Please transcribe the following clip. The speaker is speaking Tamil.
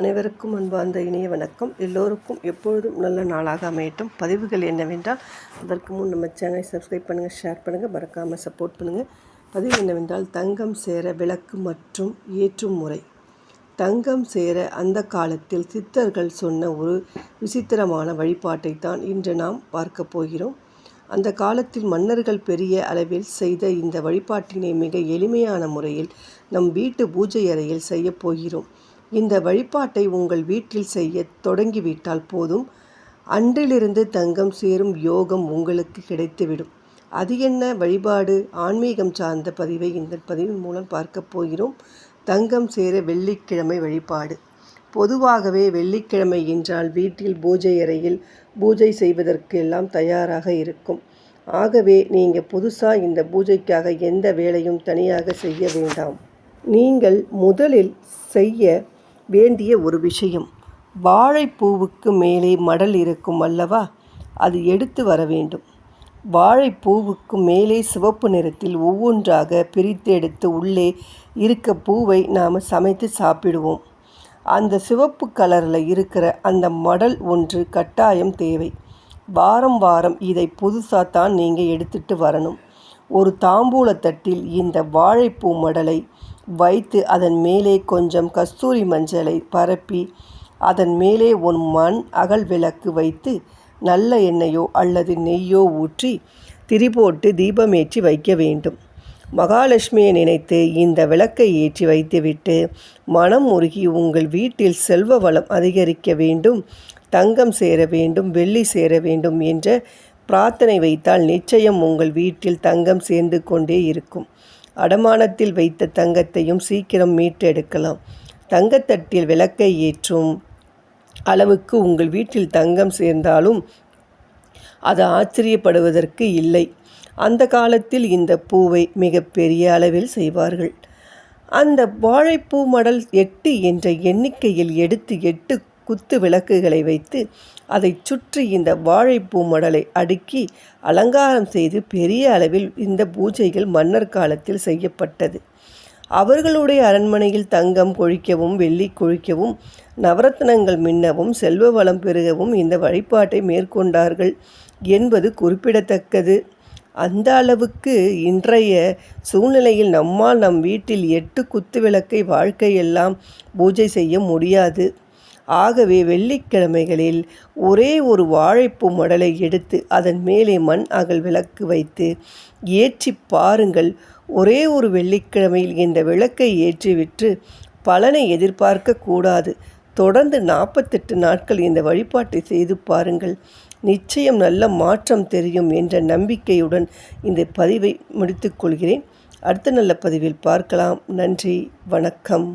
அனைவருக்கும் அன்பார்ந்த இனிய வணக்கம். எல்லோருக்கும் எப்பொழுதும் நல்ல நாளாக அமையட்டும். பதிவுகள் என்னவென்றால் அதற்கு முன் நம்ம சேனலை சப்ஸ்கிரைப் பண்ணுங்கள் ஷேர் பண்ணுங்கள் மறக்காமல் சப்போர்ட் பண்ணுங்கள் பதிவு என்னவென்றால் தங்கம் சேர விளக்கு மற்றும் ஏற்றும் முறை. தங்கம் சேர அந்த காலத்தில் சித்தர்கள் சொன்ன ஒரு விசித்திரமான வழிபாட்டை தான் இன்று நாம் பார்க்க போகிறோம். அந்த காலத்தில் மன்னர்கள் பெரிய அளவில் செய்த இந்த வழிபாட்டினை மிக எளிமையான முறையில் நம் வீட்டு பூஜை அறையில் செய்யப் போகிறோம். இந்த வழிபாட்டை உங்கள் வீட்டில் செய்ய தொடங்கிவிட்டால் போதும். அன்றிலிருந்து தங்கம் சேரும் யோகம் உங்களுக்கு கிடைத்துவிடும். அது என்ன வழிபாடு? ஆன்மீகம் சார்ந்த பதிவை இந்த பதிவின் மூலம் பார்க்க போகிறோம். தங்கம் சேர வெள்ளிக்கிழமை வழிபாடு. பொதுவாகவே வெள்ளிக்கிழமை என்றால் வீட்டில் பூஜை அறையில் பூஜை செய்வதற்கு எல்லாம் தயாராக இருக்கும். ஆகவே நீங்கள் புதுசாக இந்த பூஜைக்காக எந்த வேலையும் தனியாக செய்ய வேண்டாம். நீங்கள் முதலில் செய்ய வேண்டிய ஒரு விஷயம். வாழைப்பூவுக்கு மேலே மடல் இருக்கும் அல்லவா? அது எடுத்து வர வேண்டும். வாழைப்பூவுக்கு மேலே சிவப்பு நிறத்தில் ஒவ்வொன்றாக பிரித்து எடுத்து உள்ளே இருக்க பூவை நாம் சமைத்து சாப்பிடுவோம். அந்த சிவப்பு கலரில் இருக்கிற அந்த மடல் ஒன்று கட்டாயம் தேவை. வாரம் வாரம் இதை புதுசாக தான் நீங்கள் எடுத்துகிட்டு வரணும். ஒரு தாம்பூலத்தட்டில் இந்த வாழைப்பூ மடலை வைத்து அதன் மேலே கொஞ்சம் கஸ்தூரி மஞ்சளை பரப்பி அதன் மேலே ஒரு மண் அகல் விளக்கு வைத்து நல்ல எண்ணெயோ அல்லது நெய்யோ ஊற்றி திரி போட்டு தீபமேற்றி வைக்க வேண்டும். மகாலட்சுமியை நினைத்து இந்த விளக்கை ஏற்றி வைத்துவிட்டு மனம் உருகி உங்கள் வீட்டில் செல்வ வளம் அதிகரிக்க வேண்டும் தங்கம் சேர வேண்டும் வெள்ளி சேர வேண்டும் என்ற பிரார்த்தனை வைத்தால் நிச்சயம் உங்கள் வீட்டில் தங்கம் சேர்ந்து கொண்டே இருக்கும். அடமானத்தில் வைத்த தங்கத்தையும் சீக்கிரம் மீட்டெடுக்கலாம். தங்கத்தட்டில் விளக்கை ஏற்றும் அளவுக்கு உங்கள் வீட்டில் தங்கம் சேர்ந்தாலும் அது ஆச்சரியப்படுவதற்கு இல்லை. அந்த காலத்தில் இந்த பூவை மிக பெரிய அளவில் செய்வார்கள். அந்த வாழைப்பூ மடல் எட்டு என்ற எண்ணிக்கையில் எடுத்து எட்டு குத்து விளக்குகளை வைத்து அதை சுற்றி இந்த வாழைப்பூ மடலை அடுக்கி அலங்காரம் செய்து பெரிய அளவில் இந்த பூஜைகள் மன்னர் காலத்தில் செய்யப்பட்டது. அவர்களுடைய அரண்மனையில் தங்கம் கொழிக்கவும் வெள்ளி கொழிக்கவும் நவரத்னங்கள் மின்னவும் செல்வ வளம் பெருகவும் இந்த வழிபாட்டை மேற்கொண்டார்கள் என்பது குறிப்பிடத்தக்கது. அந்த அளவுக்கு இன்றைய சூழ்நிலையில் நம்மால் நம் வீட்டில் எட்டு குத்து விளக்கை வாழ்க்கையெல்லாம் பூஜை செய்ய முடியாது. ஆகவே வெள்ளிக்கிழமைகளில் ஒரே ஒரு வாழைப்பூ மடலை எடுத்து அதன் மேலே மண் அகல் விளக்கு வைத்து ஏற்றி பாருங்கள். ஒரே ஒரு வெள்ளிக்கிழமையில் இந்த விளக்கை ஏற்றிவிட்டு பலனை எதிர்பார்க்க கூடாது. தொடர்ந்து நாற்பத்தெட்டு நாட்கள் இந்த வழிபாட்டை செய்து பாருங்கள். நிச்சயம் நல்ல மாற்றம் தெரியும் என்ற நம்பிக்கையுடன் இந்த பதிவை முடித்துக்கொள்கிறேன் அடுத்த நல்ல பதிவில் பார்க்கலாம். நன்றி வணக்கம்.